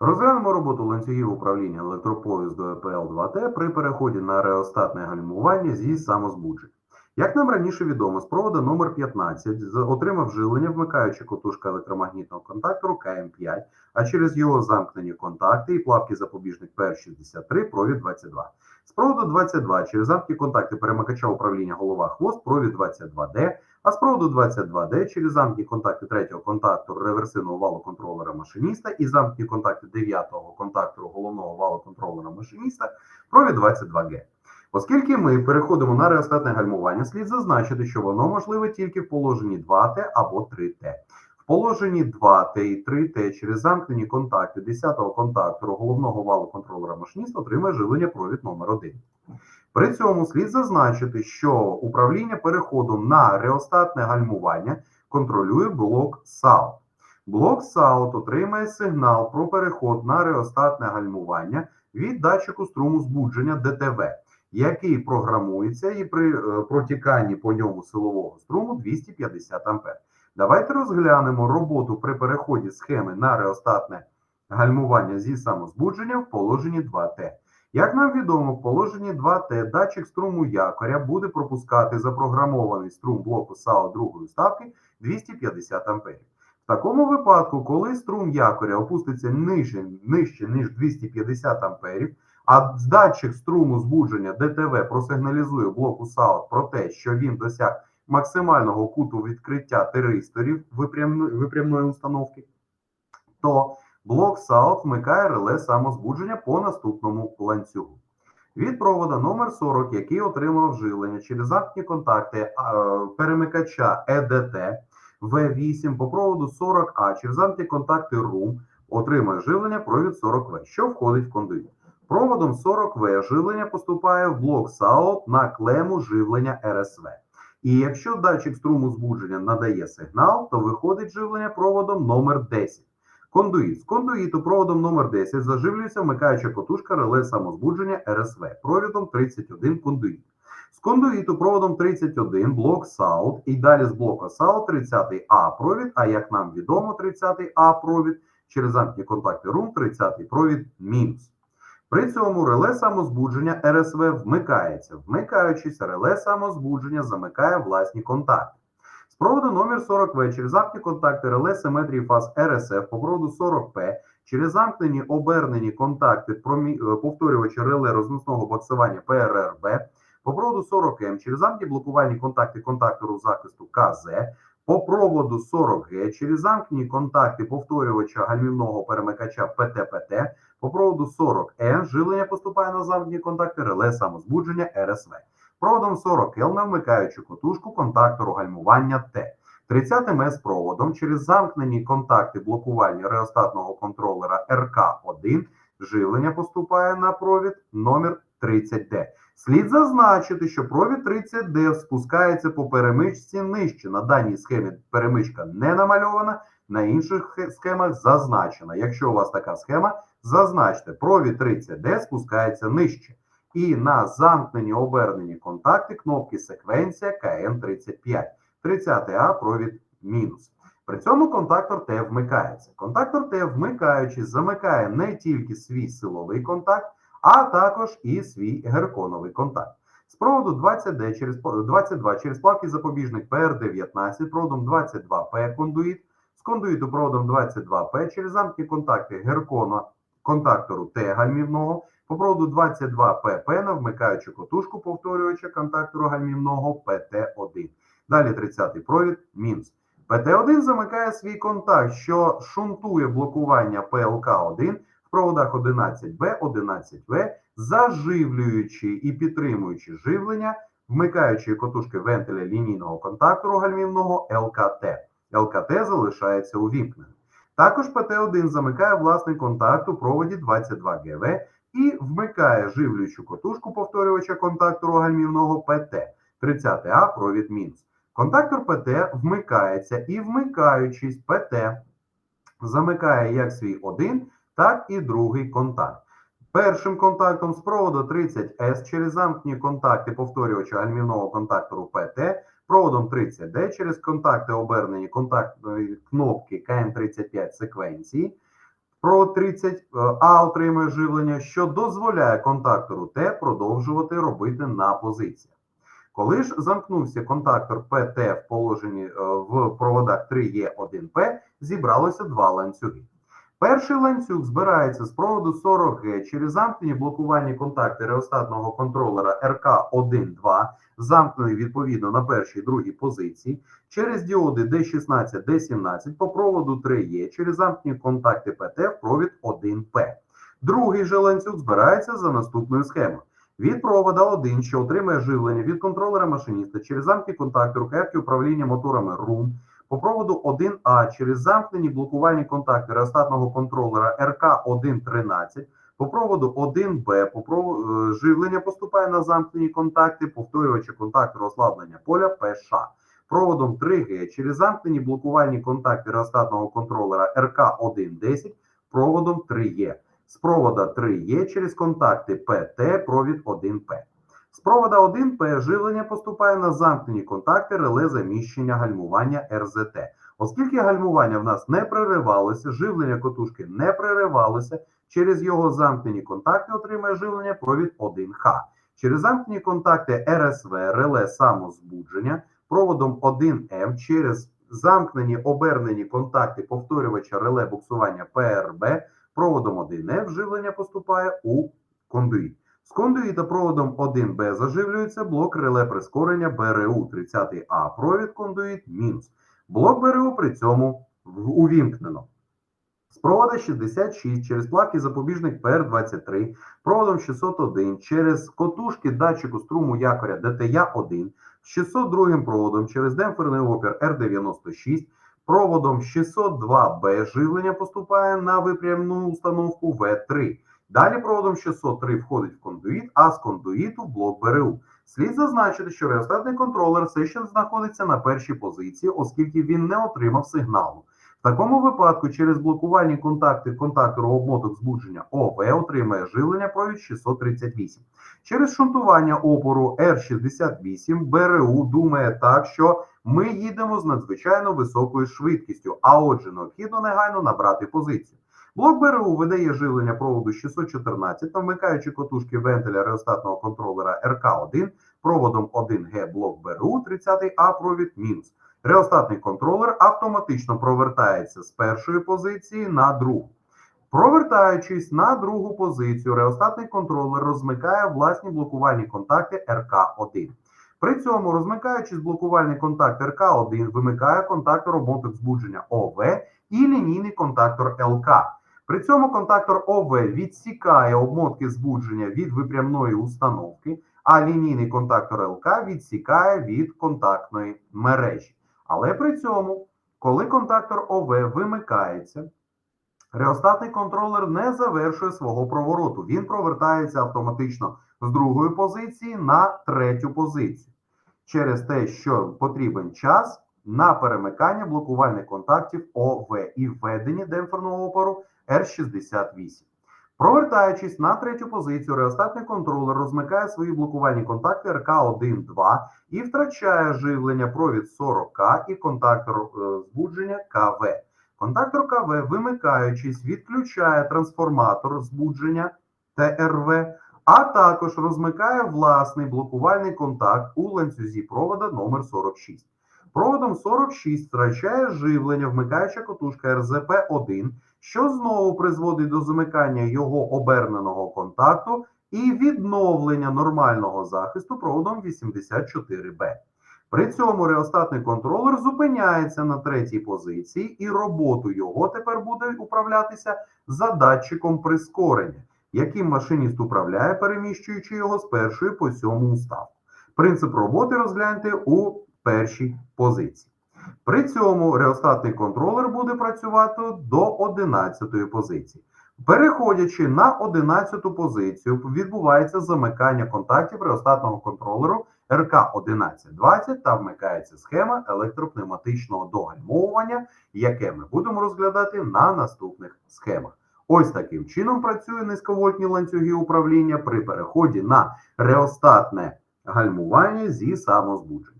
Розглянемо роботу ланцюгів управління електропоїзду ЕПЛ-2Т при переході на реостатне гальмування зі самозбуджень. Як нам раніше відомо, з провода номер 15 отримав жилення, вмикаючи котушка електромагнітного контактору КМ5, а через його замкнені контакти і плавки запобіжник ПР63 провід 22. З проводу 22 через замкнені контакти перемикача управління голова хвост провід 22D, а з проводу 22D через замкнені контакти третього контактору реверсивного валу контролера машиніста і замкнені контакти дев'ятого контактору головного валу контролера машиніста провід 22G. Оскільки ми переходимо на реостатне гальмування, слід зазначити, що воно можливе тільки в положенні 2Т або 3Т. В положенні 2Т і 3Т через замкнені контакти 10-го контактору головного валу контролера машиніста отримає живлення провід номер 1. При цьому слід зазначити, що управління переходом на реостатне гальмування контролює блок SAUT. Блок SAUT отримає сигнал про переход на реостатне гальмування від датчику струму збудження ДТВ, який програмується і при е, протіканні по ньому силового струму 250 А. Давайте розглянемо роботу при переході схеми на реостатне гальмування зі самозбудження в положенні 2Т. Як нам відомо, в положенні 2Т датчик струму якоря буде пропускати запрограмований струм блоку САО другої ставки 250 А. В такому випадку, коли струм якоря опуститься нижче, нижче ніж 250 А, а датчик струму збудження ДТВ просигналізує блоку САО про те, що він досяг максимального куту відкриття тиристорів випрямної, випрямної установки, то блок САО вмикає реле самозбудження по наступному ланцюгу. Від провода номер 40, який отримав живлення через замкні контакти перемикача ЕДТ В8 по проводу 40А через замкні контакти РУМ отримує живлення провід 40В, що входить в кондуїт. Проводом 40В живлення поступає в блок САО на клему живлення РСВ. І якщо датчик струму збудження надає сигнал, то виходить живлення проводом номер 10. Кондуїт. З кондуїту проводом номер 10 заживлюється вмикаюча котушка реле самозбудження РСВ провідом 31 кондуїт. З кондуїту проводом 31 блок САУТ і далі з блока САУТ 30А провід, а як нам відомо, 30А провід через замкні контакти РУМ 30 провід мінус. При цьому реле самозбудження РСВ вмикається. Вмикаючись, реле самозбудження замикає власні контакти. З проводу номер 40В через замкнені контакти реле симетрії фаз РСФ по проводу 40П через замкнені обернені контакти промі- е, повторювача реле розносного боксування ПРРБ по проводу 40М через замкнені блокувальні контакти контактору захисту КЗ по проводу 40Г через замкнені контакти повторювача гальмівного перемикача ПТПТ по проводу 40Н живлення поступає на замкнені контакти реле самозбудження РСВ. Проводом 40 Л на вмикаючу котушку контактору гальмування Т. 30 МС проводом через замкнені контакти блокування реостатного контролера РК1 живлення поступає на провід номер 30Д. Слід зазначити, що провід 30D спускається по перемичці нижче. На даній схемі перемичка не намальована, на інших схемах зазначена. Якщо у вас така схема, зазначте, провід 30D спускається нижче. І на замкнені обернені контакти кнопки секвенція КН35. 30А провід мінус. При цьому контактор Т вмикається. Контактор Т, вмикаючись, замикає не тільки свій силовий контакт, а також і свій герконовий контакт. З проводу 20D через 22 через плавки запобіжник ПР19, проводом 22П кондуїт, з кондуїту проводом 22П через замкні контакти геркона контактору Т гальмівного, по проводу 22ПП на вмикаючу котушку повторювача контактору гальмівного ПТ1. Далі 30-й провід мінус. ПТ1 замикає свій контакт, що шунтує блокування ПЛК1 в проводах 11Б, 11В, заживлюючи і підтримуючи живлення, вмикаючи котушки вентиля лінійного контактору гальмівного ЛКТ. ЛКТ залишається увімкненим. Також ПТ1 замикає власний контакт у проводі 22ГВ і вмикає живлюючу котушку повторювача контактору гальмівного ПТ 30А провід мінус. Контактор ПТ вмикається і вмикаючись ПТ замикає як свій один, так і другий контакт. Першим контактом з проводу 30С через замкнені контакти повторювача гальмівного контактору ПТ, проводом 30D через контакти обернені контактної кнопки КН35 секвенції, Провод 30 е, отримує живлення, що дозволяє контактору Т продовжувати робити на позиціях. Коли ж замкнувся контактор ПТ в положенні е, в проводах 3Е1П, зібралося два ланцюги. Перший ланцюг збирається з проводу 40Г через замкнені блокувальні контакти реостатного контролера РК1-2, замкнений відповідно на першій другій позиції, через діоди D16, D17 по проводу 3Е через замкнені контакти ПТ в провід 1П. Другий же ланцюг збирається за наступною схемою. Від провода 1, що отримує живлення від контролера машиніста через замкнені контакти рукоятки управління моторами РУМ, по проводу 1А через замкнені блокувальні контакти реостатного контролера РК113, по проводу 1Б по проводу, живлення поступає на замкнені контакти, повторювача контактору ослаблення поля ПШ. Проводом 3Г через замкнені блокувальні контакти реостатного контролера РК110, проводом 3Е. З провода 3Е через контакти ПТ провід 1П. З провода 1П живлення поступає на замкнені контакти реле заміщення гальмування РЗТ. Оскільки гальмування в нас не переривалося, живлення котушки не переривалося, через його замкнені контакти отримає живлення провід 1Х. Через замкнені контакти РСВ реле самозбудження проводом 1М через замкнені обернені контакти повторювача реле буксування ПРБ проводом 1F живлення поступає у кондуїт. З кондуїта проводом 1Б заживлюється блок реле прискорення БРУ 30А провід кондуїт мінус. Блок БРУ при цьому увімкнено. З провода 66 через плавки запобіжник ПР-23, проводом 601 через котушки датчику струму якоря ДТЯ-1, з 602 проводом через демпферний опір Р-96, проводом 602Б живлення поступає на випрямну установку В3. Далі проводом 603 входить в кондуїт, а з кондуїту в блок БРУ. Слід зазначити, що реостатний контролер все ще знаходиться на першій позиції, оскільки він не отримав сигналу. В такому випадку через блокувальні контакти контактору обмоток збудження ОВ отримає живлення провід 638. Через шунтування опору R68 БРУ думає так, що ми їдемо з надзвичайно високою швидкістю, а отже, необхідно негайно набрати позицію. Блок БРУ видає живлення проводу 614 та вмикаючи котушки вентиля реостатного контролера РК1 проводом 1Г блок БРУ 30А провід мінус. Реостатний контролер автоматично провертається з першої позиції на другу. Провертаючись на другу позицію, реостатний контролер розмикає власні блокувальні контакти РК1. При цьому, розмикаючись блокувальний контакт РК1, вимикає контактор обмоток збудження ОВ і лінійний контактор ЛК. При цьому контактор ОВ відсікає обмотки збудження від випрямної установки, а лінійний контактор ЛК відсікає від контактної мережі. Але при цьому, коли контактор ОВ вимикається, реостатний контролер не завершує свого провороту. Він провертається автоматично з другої позиції на третю позицію. Через те, що потрібен час на перемикання блокувальних контактів ОВ і введення демпферного опору R68. Провертаючись на третю позицію, реостатний контролер розмикає свої блокувальні контакти РК1-2 і втрачає живлення провід 40К і контактор е, збудження КВ. Контактор КВ, вимикаючись, відключає трансформатор збудження ТРВ, а також розмикає власний блокувальний контакт у ланцюзі провода номер 46. Проводом 46 втрачає живлення вмикаюча котушка РЗП-1, що знову призводить до замикання його оберненого контакту і відновлення нормального захисту проводом 84Б. При цьому реостатний контролер зупиняється на третій позиції, і роботу його тепер буде управлятися за датчиком прискорення, яким машиніст управляє, переміщуючи його з першої по сьому ставку. Принцип роботи розгляньте у першій позиції. При цьому реостатний контролер буде працювати до 11 позиції. Переходячи на 11 позицію, відбувається замикання контактів реостатного контролеру РК1120 та вмикається схема електропневматичного догальмовування, яке ми будемо розглядати на наступних схемах. Ось таким чином працює низьковольтні ланцюги управління при переході на реостатне гальмування зі самозбудженням.